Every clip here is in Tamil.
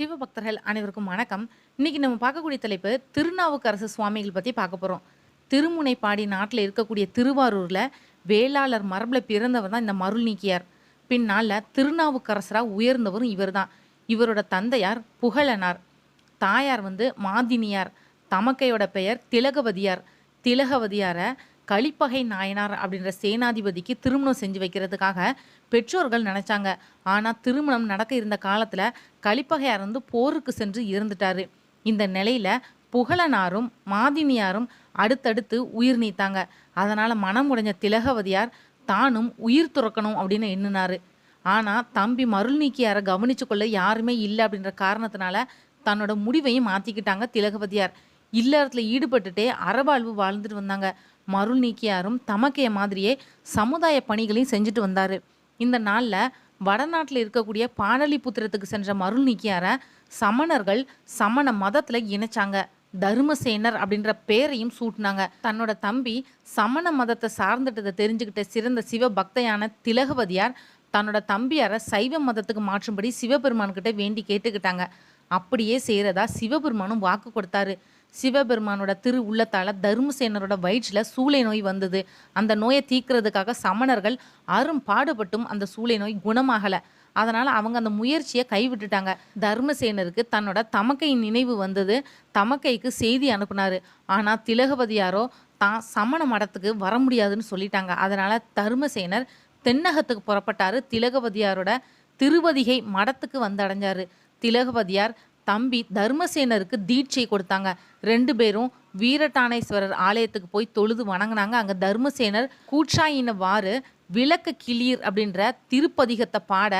சிவபக்தர்கள் அனைவருக்கும் வணக்கம். இன்னைக்கு நம்ம பார்க்கக்கூடிய தலைப்பு திருநாவுக்கரசு சுவாமிகள் பற்றி பார்க்க போகிறோம் திருமுனைப்பாடி நாட்டில் இருக்கக்கூடிய திருவாரூரில் வேளாளர் மரபில் பிறந்தவர் தான் இந்த மருள் நீக்கியார். பின்னால் திருநாவுக்கரசராக உயர்ந்தவரும் இவர் தான் இவரோட தந்தையார் புகழனார். தாயார் வந்து மாதினியார் தமக்கையோட பெயர் திலகவதியார். திலகவதியாரை கலிப்பகை நாயனார் அப்படின்ற சேனாதிபதிக்கு திருமணம் செஞ்சு வைக்கிறதுக்காக பெற்றோர்கள் நினைச்சாங்க. ஆனால் திருமணம் நடக்க இருந்த காலத்தில் கலிப்பகையார் வந்து போருக்கு சென்று இறந்துட்டாரு இந்த நிலையில புகழனாரும் மாதினியாரும் அடுத்தடுத்து உயிர் நீத்தாங்க. அதனால் மனம் உடைஞ்ச திலகவதியார் தானும் உயிர் துறக்கணும் அப்படின்னு எண்ணினாரு. ஆனால் தம்பி மருள் நீக்கியாரை கவனிச்சு கொள்ள யாருமே இல்லை அப்படின்ற காரணத்தினால தன்னோட முடிவையும் மாற்றிக்கிட்டாங்க திலகவதியார். இல்லறத்தில் ஈடுபட்டுட்டே அறவாழ்வு வாழ்ந்துட்டு வந்தாங்க. மருள் நீக்கியாரும் தமக்கைய மாதிரியே சமுதாய பணிகளையும் செஞ்சுட்டு வந்தார். இந்த நாளில் வடநாட்டில் இருக்கக்கூடிய பாடலிபுத்திரத்துக்கு சென்ற மருள் நீக்கியாரை சமணர்கள் சமண மதத்தில் இணைச்சாங்க. தர்மசேனர் அப்படின்ற பேரையும் சூட்டினாங்க. தன்னோட தம்பி சமண மதத்தை சார்ந்துட்டதை தெரிஞ்சுக்கிட்ட சிறந்த சிவபக்தையான திலகவதியார் தன்னோட தம்பியாரை சைவ மதத்துக்கு மாற்றும்படி சிவபெருமான்கிட்ட வேண்டி கேட்டுக்கிட்டாங்க. அப்படியே செய்கிறதா சிவபெருமானும் வாக்கு கொடுத்தாரு. சிவபெருமானோட திரு உள்ளத்தால தர்மசேனரோட வயிற்றில் சூளை நோய் வந்தது. அந்த நோயை தீக்கிறதுக்காக சமணர்கள் அரும் பாடுபட்டும் அந்த சூளை நோய் குணமாகலை. அதனால் அவங்க அந்த முயற்சியை கைவிட்டுட்டாங்க. தர்மசேனருக்கு தன்னோட தமக்கையின் நினைவு வந்தது. தமக்கைக்கு செய்தி அனுப்பினார். ஆனால் திலகபதியாரோ தான் சமண மடத்துக்கு வர முடியாதுன்னு சொல்லிட்டாங்க. அதனால் தர்மசேனர் தென்னகத்துக்கு புறப்பட்டார். திலகபதியாரோட திருவதிகை மடத்துக்கு வந்து திலகபதியார் தம்பி தர்மசேனருக்கு தீட்சை கொடுத்தாங்க. ரெண்டு பேரும் வீரட்டானேஸ்வரர் ஆலயத்துக்கு போய் தொழுது வணங்கினாங்க. அங்கே தர்மசேனர் கூட்சாயினவாறு விளக்க கிளீர் அப்படின்ற திருப்பதிகத்தை பாட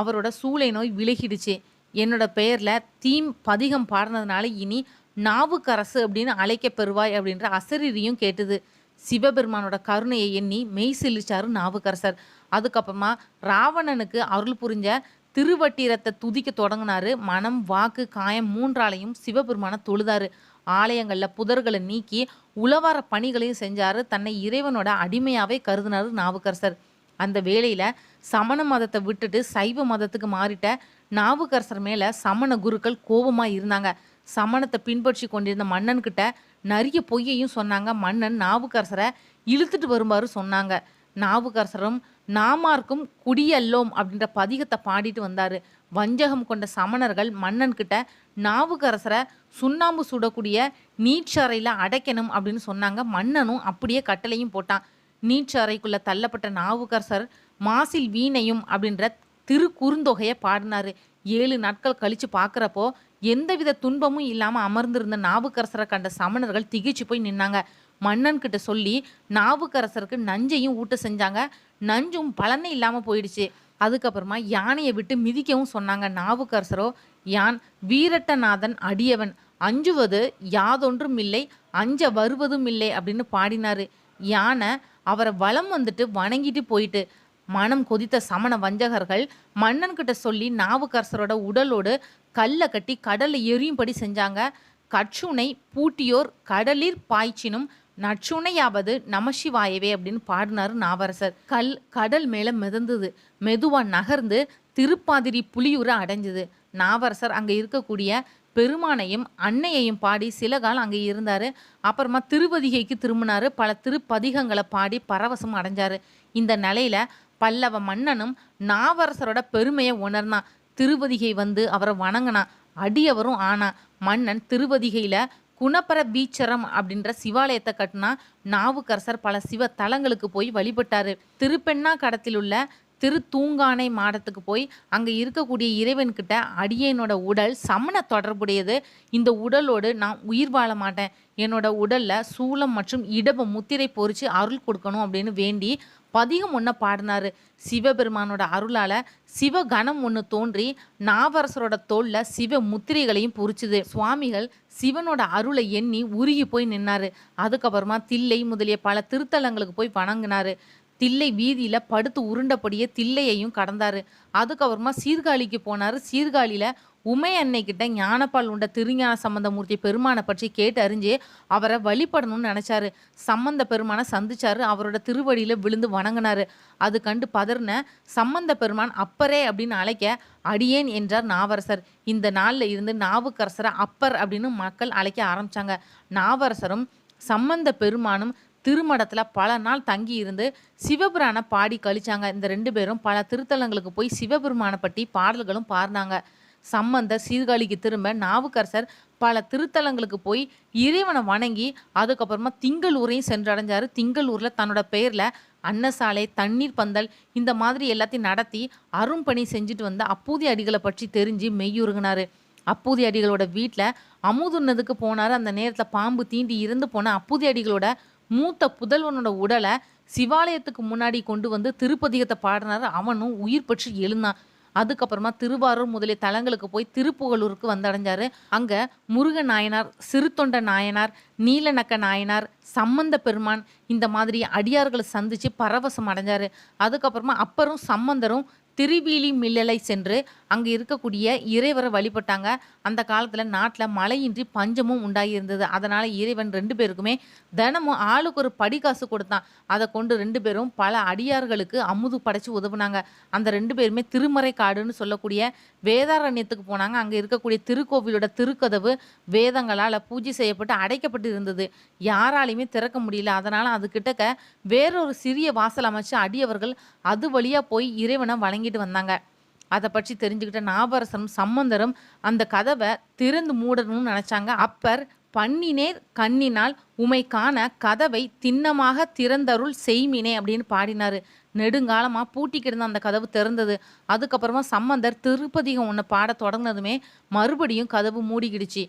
அவரோட சூளை நோய் விலகிடுச்சு. என்னோட பெயரில் தீம் பதிகம் பாடினதுனால இனி நாவுக்கரசு அப்படின்னு அழைக்க பெறுவாய் அப்படின்ற அசரீரியும் கேட்டது. சிவபெருமானோட கருணையை எண்ணி மெய் சிலிச்சாரு நாவுக்கரசர். அதுக்கப்புறமா ராவணனுக்கு அருள் புரிஞ்ச திருவட்டிரத்தை துதிக்க தொடங்கினாரு. மனம் வாக்கு காயம் மூன்றாலையும் சிவபெருமான தொழுதாரு. ஆலயங்களில் புதர்களை நீக்கி உளவார பணிகளையும் செஞ்சாரு. தன்னை இறைவனோட அடிமையாவே கருதினாரு நாவுக்கரசர். அந்த வேளையில சமண மதத்தை விட்டுட்டு சைவ மதத்துக்கு மாறிட்ட நாவுக்கரசர் மேல சமண குருக்கள் கோபமா இருந்தாங்க. சமணத்தை பின்பற்றி கொண்டிருந்த மன்னன் கிட்ட நிறைய பொய்யையும் சொன்னாங்க. மன்னன் நாவுக்கரசரை இழுத்துட்டு வருமாறு சொன்னாங்க. நாவுக்கரசரும் நாமார்க்கும் குடியல்லோம் அப்படின்ற பதிகத்தை பாடிட்டு வந்தார். வஞ்சகம் கொண்ட சமணர்கள் மன்னன் கிட்ட நாவுக்கரசரை சுண்ணாம்பு சுடக்கூடிய நீச்சறையில் அடைக்கணும் அப்படின்னு சொன்னாங்க. மன்னனும் அப்படியே கட்டளையும் போட்டான். நீச்சறைக்குள்ளே தள்ளப்பட்ட நாவுக்கரசர் மாசில் வீணையும் அப்படின்ற திரு குறுந்தொகையை பாடினாரு. ஏழு நாட்கள் கழித்து பார்க்குறப்போ எந்தவித துன்பமும் இல்லாமல் அமர்ந்திருந்த நாவுக்கரசரை கண்ட சமணர்கள் திகைச்சு போய் நின்னாங்க. மன்னன் கிட்ட சொல்லி நாவுக்கரசருக்கு நஞ்சையும் ஊட்ட செஞ்சாங்க. நஞ்சும் பலனே இல்லாமல் போயிடுச்சு. அதுக்கப்புறமா யானையை விட்டு மிதிக்கவும் சொன்னாங்க நாவுக்கரசரோ யான் வீரட்டநாதன் அடியவன். அஞ்சுவது யாதொன்றும் இல்லை அஞ்ச வருவதும் இல்லை அப்படின்னு பாடினாரு. யானை அவரை வலம் வந்துட்டு வணங்கிட்டு போயிட்டு மனம் கொதித்த சமண வஞ்சகர்கள் மன்னன் கிட்ட சொல்லி நாவுக்கரசரோட உடலோடு கல்லை கட்டி கடலை எரியும்படி செஞ்சாங்க. கட்சுனை பூட்டியோர் கடலிற் பாய்ச்சினும் நச்சுணையாவது நமசிவாயவே அப்படின்னு பாடினாரு நாவரசர். கல் கடல் மேலே மிதந்தது. மெதுவாக நகர்ந்து திருப்பாதிரி புலியூரை அடைஞ்சது. நாவரசர் அங்கே இருக்கக்கூடிய பெருமானையும் அன்னையையும் பாடி சில காலம் அங்கே இருந்தார். அப்புறமா திருவதிகைக்கு திரும்பினார். பல திருப்பதிகங்களை பாடி பரவசம் அடைஞ்சார். இந்த நிலையில் பல்லவ மன்னனும் நாவரசரோட பெருமையை உணர்ந்தான். திருவதிகை வந்து அவரை வணங்கினான். அடியவரும் ஆனா மன்னன் திருவதிகையில் குணப்பர பீச்சரம் அப்படின்ற சிவாலயத்தை கட்டினா நாவுக்கரசர் பல சிவ தலங்களுக்கு போய் வழிபட்டாரு. திருப்பெண்ணா கடத்தில் உள்ள திரு தூங்கானை மாடத்துக்கு போய் அங்கே இருக்கக்கூடிய இறைவன்கிட்ட அடியனோட உடல் சமண தொடர்புடையது. இந்த உடலோடு நான் உயிர் வாழ மாட்டேன். என்னோட உடல்ல சூலம் மற்றும் இடப முத்திரை பொறிச்சு அருள் கொடுக்கணும் அப்படின்னு வேண்டி பதிகம் ஒன்று பாடினாரு சிவபெருமானோட அருளால. சிவகணம் ஒன்று தோன்றி நாவரசரோட தோல்ல சிவ முத்திரைகளையும் பொறிச்சுது. சுவாமிகள் சிவனோட அருளை எண்ணி உருகி போய் நின்னாரு. அதுக்கப்புறமா தில்லை முதலிய பல திருத்தலங்களுக்கு போய் வணங்கினாரு. தில்லை வீதியில படுத்து உருண்டபடியே தில்லையையும் கடந்தாரு. அதுக்கப்புறமா சீர்காழிக்கு போனாரு. சீர்காழியில உமை அன்னைக்கிட்ட ஞானப்பால் உண்ட திருஞான சம்பந்தமூர்த்தி பெருமானை பற்றி கேட்டு அறிஞ்சு அவரை வழிபடணும்னு நினைச்சாரு. சம்பந்த பெருமானை சந்திச்சாரு. அவரோட திருவடியில விழுந்து வணங்கினாரு. அது கண்டு பதறின சம்பந்த பெருமான் அப்பரே அப்படின்னு அழைக்க அடியேன் என்றார் நாவரசர். இந்த நாளில் இருந்து நாவுக்கரசரை அப்பர் அப்படின்னு மக்கள் அழைக்க ஆரம்பிச்சாங்க. நாவரசரும் சம்பந்த பெருமானும் திருமடத்தில் பல நாள் தங்கி இருந்து சிவபுராண பாடி கழிச்சாங்க. இந்த ரெண்டு பேரும் பல திருத்தலங்களுக்கு போய் சிவபெருமானை பற்றி பாடல்களும் பாடினாங்க. சம்பந்த சீர்காழிக்கு திரும்ப நாவுக்கரசர் பல திருத்தலங்களுக்கு போய் இறைவனை வணங்கி அதுக்கப்புறமா திங்களூரையும் சென்றடைஞ்சாரு. திங்களூரில் தன்னோட பெயரில் அன்னசாலை தண்ணீர் பந்தல் இந்த மாதிரி எல்லாத்தையும் நடத்தி அரும்பணி செஞ்சுட்டு வந்த அப்பூதி அடிகளை பற்றி தெரிஞ்சு மெய்யுருகினார். அப்பூதி அடிகளோட வீட்டில் அமுதுன்னதுக்கு போனார். அந்த நேரத்தில் பாம்பு தீண்டி இறந்து போன அப்பூதி அடிகளோட மூத்த புதல்வனோட உடலை சிவாலயத்துக்கு முன்னாடி கொண்டு வந்து திருப்பதிகத்தை பாடினார். அவனும் உயிர் பற்றி எழுந்தான். அதுக்கப்புறமா திருவாரூர் முதலிய தலங்களுக்கு போய் திருப்புகலூருக்கு வந்தடைஞ்சாரு. அங்க முருக நாயனார் சிறுத்தொண்ட நாயனார் நீலநக்க நாயனார் சம்பந்த பெருமான் இந்த மாதிரி அடியார்களை சந்திச்சு பரவசம் அடைஞ்சாரு. அதுக்கப்புறமா அப்பரும் சம்பந்தரும் திருவீலி மில்லலை சென்று அங்கே இருக்கக்கூடிய இறைவரை வழிபட்டாங்க. அந்த காலத்தில் நாட்டில் மழையின்றி பஞ்சமும் உண்டாகியிருந்தது அதனால் இறைவன் ரெண்டு பேருக்குமே தினமும் ஆளுக்கு ஒரு படிக்காசு கொடுத்தான். அதை கொண்டு ரெண்டு பேரும் பல அடியார்களுக்கு அமுது படைச்சு உதவுனாங்க. அந்த ரெண்டு பேருமே திருமறை காடுன்னு சொல்லக்கூடிய வேதாரண்யத்துக்கு போனாங்க. அங்கே இருக்கக்கூடிய திருக்கோவிலோட திருக்கதவு வேதங்களால் பூஜை செய்யப்பட்டு அடைக்கப்பட்டு இருந்தது யாராலையுமே திறக்க முடியல. அதனால் அது கிட்டக்க வேறொரு சிறிய வாசல் அமைச்சு அடியவர்கள் அது வழியாக போய் இறைவனை வழங்கிட்டு வந்தாங்க. அதை பற்றி தெரிஞ்சுக்கிட்ட நாவரசரும் சம்பந்தரும் அந்த கதவை திறந்து மூடணும்னு நினச்சாங்க. அப்பர் பண்ணினேர் கண்ணினால் உமை காண கதவை திண்ணமாக திறந்தருள் செய்மினே அப்படின்னு பாடினாரு. நெடுங்காலமாக பூட்டிக்கிட்டு அந்த கதவு திறந்தது. அதுக்கப்புறமா சம்பந்தர் திருப்பதிகம் ஒன்று பாட தொடங்கினதுமே மறுபடியும் கதவு மூடிக்கிடுச்சு.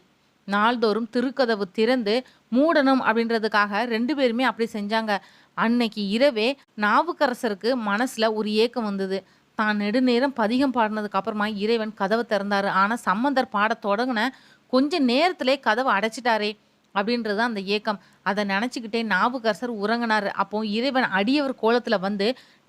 நாள்தோறும் திருக்கதவு திறந்து மூடணும் அப்படின்றதுக்காக ரெண்டு பேருமே அப்படி செஞ்சாங்க. அன்னைக்கு இரவே நாவுக்கரசருக்கு மனசில் ஒரு ஏக்கம் வந்தது. தான் நெடுநேரம் பதிகம் பாடினதுக்கு அப்புறமா இறைவன் கதவை திறந்தாரு. ஆனால் சம்பந்தர் பாட தொடங்கின கொஞ்ச நேரத்திலே கதவை அடைச்சிட்டாரே அப்படின்றது அந்த ஏக்கம். அதை நினச்சிக்கிட்டே நாவுக்கரசர் உறங்கினார். அப்போ இறைவன் அடியவர் கோலத்தில் வந்து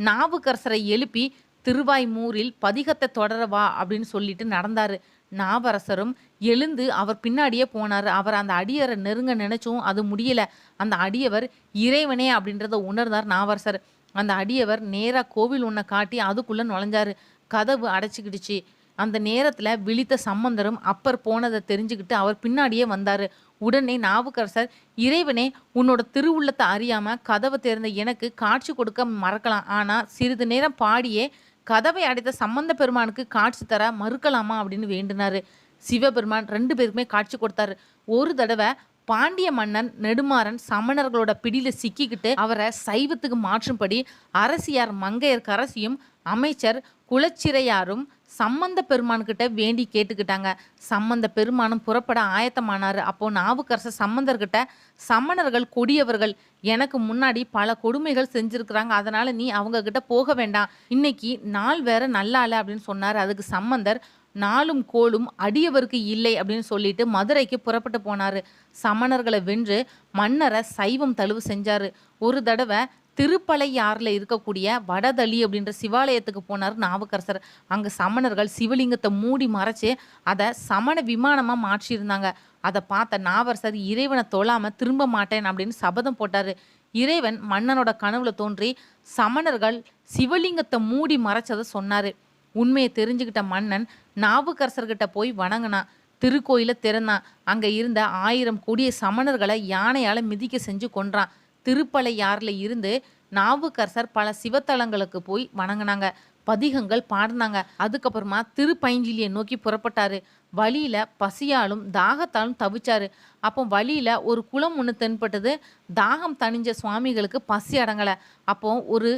நாவுக்கரசரை எழுப்பி திருவாய்மூரில் பதிகத்தை தொடரவா அப்படின்னு சொல்லிட்டு நடந்தார். நாவரசரும் எழுந்து அவர் பின்னாடியே போனார். அவர் அந்த அடியரை நெருங்க நினைச்சும் அது முடியல. அந்த அடியவர் இறைவனே அப்படின்றத உணர்ந்தார் நாவரசர். அந்த அடியவர் நேராக கோவில் ஒன்றை காட்டி அதுக்குள்ளே நுழைஞ்சாரு. கதவு அடைச்சிக்கிடுச்சு. அந்த நேரத்தில் விழித்த சம்பந்தரும் அப்பர் போனதை தெரிஞ்சுக்கிட்டு அவர் பின்னாடியே வந்தார். உடனே நாவுக்கரசர் இறைவனே உன்னோட திருவுள்ளத்தை அறியாமல் கதவை திறந்த எனக்கு காட்சி கொடுக்க மறக்கலாம். ஆனால் சிறிது நேரம் பாடியே கதவை அடைத்த சம்பந்த பெருமானுக்கு காட்சி தர மறுக்கலாமா? அப்படின்னு வேண்டினார். சிவபெருமான் ரெண்டு பேருக்குமே காட்சி கொடுத்தாரு. ஒரு தடவை பாண்டிய மன்னன் நெடுமாறன் சமணர்களோட பிடியில் சிக்கிக்கிட்டு அவரை சைவத்துக்கு மாற்றும்படி அரசியார் மங்கையர் கரசியும் அமைச்சர் குலச்சிறையாரும் சம்பந்த பெருமான்கிட்ட வேண்டி கேட்டுக்கிட்டாங்க. சம்பந்த பெருமானும் புறப்பட ஆயத்தமானார். அப்போ நாவுக்கரசர் சம்பந்தர்கிட்ட சமணர்கள் கொடியவர்கள் எனக்கு முன்னாடி பல கொடுமைகள் செஞ்சுருக்குறாங்க. அதனால நீ அவங்க கிட்ட போக வேண்டாம். இன்னைக்கு நாள் வேற நல்லால அப்படின்னு சொன்னார். அதுக்கு சம்பந்தர் நாளும் கோளும் அடியவருக்கு இல்லை அப்படின்னு சொல்லிட்டு மதுரைக்கு புறப்பட்டு போனார். சமணர்களை வென்று மன்னரை சைவம் தழுவு செஞ்சார். ஒரு தடவை திருப்பலையாறில் இருக்கக்கூடிய வடதளி அப்படின்ற சிவாலயத்துக்கு போனார் நாவுக்கரசர். அங்கே சமணர்கள் சிவலிங்கத்தை மூடி மறைச்சு அதை சமண விமானமாக மாற்றியிருந்தாங்க. அதை பார்த்த நாவரசர் இறைவனை தொழாமல் திரும்ப மாட்டேன் அப்படின்னு சபதம் போட்டார். இறைவன் மன்னனோட கனவுல தோன்றி சமணர்கள் சிவலிங்கத்தை மூடி மறைச்சதை சொன்னார். உண்மையை தெரிஞ்சுக்கிட்ட மன்னன் நாவுக்கரசர்கிட்ட போய் வணங்கினான் திருக்கோயிலை திறந்தான். அங்கே இருந்த ஆயிரம் கொடிய சமணர்களை யானையால் மிதிக்க செஞ்சு கொன்றான். திருப்பலையாறுல இருந்து நாவுக்கரசர் பல சிவத்தலங்களுக்கு போய் வணங்கினாங்க. பதிகங்கள் பாடினாங்க. அதுக்கப்புறமா திருப்பைஞ்சிலியை நோக்கி புறப்பட்டாரு. வழியில பசியாலும் தாகத்தாலும் தவிச்சாரு. அப்போ வழியில ஒரு குளம் ஒன்று தென்பட்டது. தாகம் தணிஞ்ச சுவாமிகளுக்கு பசி அடங்கலை. அப்போ ஒரு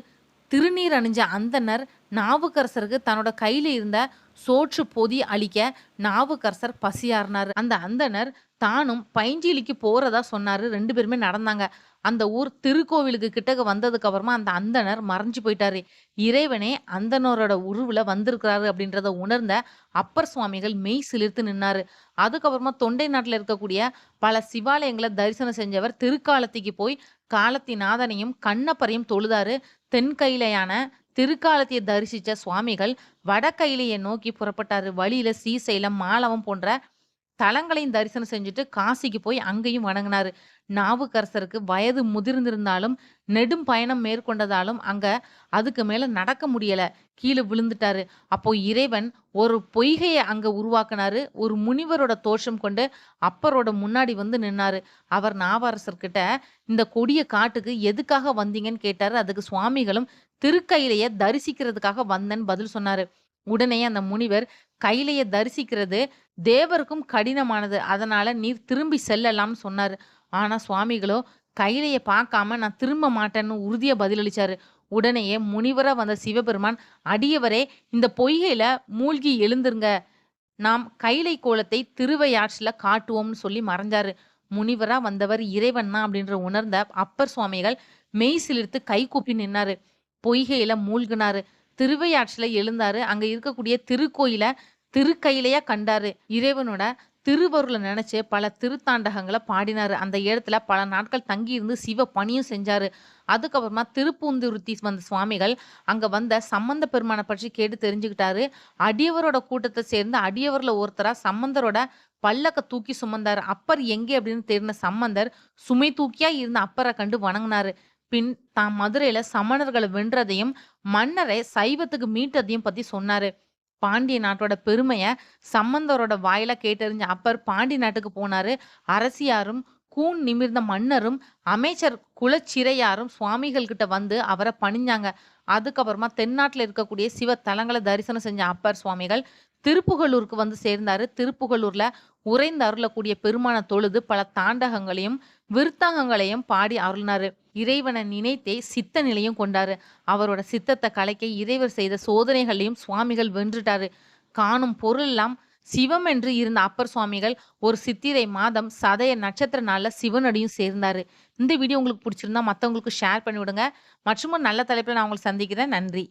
திருநீர் அணிஞ்ச அந்தனர் நாவுக்கரசருக்கு தன்னோட கையில இருந்த சோற்று பொதி அளிக்க நாவுக்கரசர் பசியாறினார். அந்த அந்தனர் தானும் பைஞ்சிலிக்கு போறதா சொன்னாரு. ரெண்டு பேருமே நடந்தாங்க. அந்த ஊர் திருக்கோவிலுக்கு கிட்டக்க வந்ததுக்கு அப்புறமா அந்த அந்தனர் மறைஞ்சு போயிட்டாரு. இறைவனே அந்தனரோட உருவுல வந்திருக்கிறாரு அப்படின்றத உணர்ந்த அப்பர் சுவாமிகள் மெய் சிலிர்த்து நின்னாரு. அதுக்கப்புறமா தொண்டை நாட்டில் இருக்கக்கூடிய பல சிவாலயங்களை தரிசனம் செஞ்சவர் திருக்காலத்திக்கு போய் காலத்திநாதனையும் கண்ணப்பரையும் தொழுதாரு. தென்கையிலையான திருக்காலத்தை தரிசித்த சுவாமிகள் வடக்கையிலேயே நோக்கி புறப்பட்டாரு. வழியில சீசைலம் மாலவம் போன்ற தலங்களையும் தரிசனம் செஞ்சுட்டு காசிக்கு போய் அங்கேயும் வணங்கினாரு. நாவுக்கரசருக்கு வயது முதிர்ந்திருந்தாலும் நெடும் பயணம் மேற்கொண்டதாலும் அங்க அதுக்கு மேல நடக்க முடியல. கீழே விழுந்துட்டாரு. அப்போ இறைவன் ஒரு பொய்கையை அங்க உருவாக்குனாரு. ஒரு முனிவரோட தோஷம் கொண்டு அப்பரோட முன்னாடி வந்து நின்னாரு. அவர் நாவரசர்கிட்ட இந்த கொடிய காட்டுக்கு எதுக்காக வந்தீங்கன்னு கேட்டாரு. அதுக்கு சுவாமிகளும் திருக்கையிலேயே தரிசிக்கிறதுக்காக வந்தேன்னு பதில் சொன்னாரு. உடனே அந்த முனிவர் கையிலைய தரிசிக்கிறது தேவருக்கும் கடினமானது. அதனால நீர் திரும்பி செல்லலாம்னு சொன்னார். ஆனா சுவாமிகளோ கையிலைய பார்க்காம நான் திரும்ப மாட்டேன்னு உறுதியா பதிலளிச்சாரு. உடனேயே முனிவரா வந்த சிவபெருமான் அடியவரே இந்த பொய்கையில மூழ்கி எழுந்துருங்க. நாம் கைலை கோலத்தை திருவையாற்றில் காட்டுவோம்னு சொல்லி மறைஞ்சாரு. முனிவரா வந்தவர் இறைவன் தான் அப்படின்ற உணர்ந்த அப்பர் சுவாமிகள் மெய் சிலிர்த்து கை கூப்பி நின்னாரு. பொய்கையில மூழ்கினாரு. திருவையாற்றில எழுந்தாரு. அங்க இருக்கக்கூடிய திருக்கோயில திருக்கையிலையா கண்டாரு. இறைவனோட திருவருளை நினைச்சு பல திருத்தாண்டகங்களை பாடினாரு. அந்த இடத்துல பல நாட்கள் தங்கி இருந்து சிவ பணியும் செஞ்சாரு. அதுக்கப்புறமா திருப்பூந்துருத்தி வந்த சுவாமிகள் அங்கே வந்த சம்பந்த பெருமானை பற்றி கேட்டு தெரிஞ்சுக்கிட்டாரு. அடியவரோட கூட்டத்தை சேர்ந்து அடியவரில் ஒருத்தராக சம்பந்தரோட பல்லக்க தூக்கி சுமந்தாரு. அப்பர் எங்கே அப்படின்னு தெரிந்த சம்பந்தர் சுமை தூக்கியா இருந்த அப்பரை கண்டு வணங்கினாரு. பின் தாம் மதுரையில சமணர்களை வென்றதையும் மன்னரை சைவத்துக்கு மீட்டதையும் பத்தி சொன்னாரு. பாண்டிய நாட்டோட பெருமைய சம்பந்தரோட வாயில கேட்டறிஞ்ச அப்பர் பாண்டி நாட்டுக்கு போனாரு. அரசியாரும் கூன் நிமிர்ந்த மன்னரும் அமைச்சர் குலச்சிறையாரும் சுவாமிகள் கிட்ட வந்து அவரை பணிஞ்சாங்க. அதுக்கப்புறமா தென்னாட்டில் இருக்கக்கூடிய சிவ தலங்களை தரிசனம் செஞ்ச அப்பர் சுவாமிகள் திருப்புகலூருக்கு வந்து சேர்ந்தார். திருப்புகலூரில் உறைந்து அருளக்கூடிய பெருமான தொழுது பல தாண்டகங்களையும் விருத்தாங்கங்களையும் பாடி அருளினார். இறைவனை நினைத்தே சித்த நிலையும் கொண்டாரு. அவரோட சித்தத்தை கலைக்க இறைவர் செய்த சோதனைகளையும் சுவாமிகள் வென்றுட்டாரு. காணும் பொருளெல்லாம் சிவம் என்று இருந்த அப்பர் சுவாமிகள் ஒரு சித்திரை மாதம் சதய நட்சத்திர நாளில் சிவனடியும் சேர்ந்தாரு. இந்த வீடியோ உங்களுக்கு பிடிச்சிருந்தா மற்றவங்களுக்கு ஷேர் பண்ணிவிடுங்க. மற்றும் நல்ல தலைப்பில் நான் உங்களை சந்திக்கிறேன். நன்றி.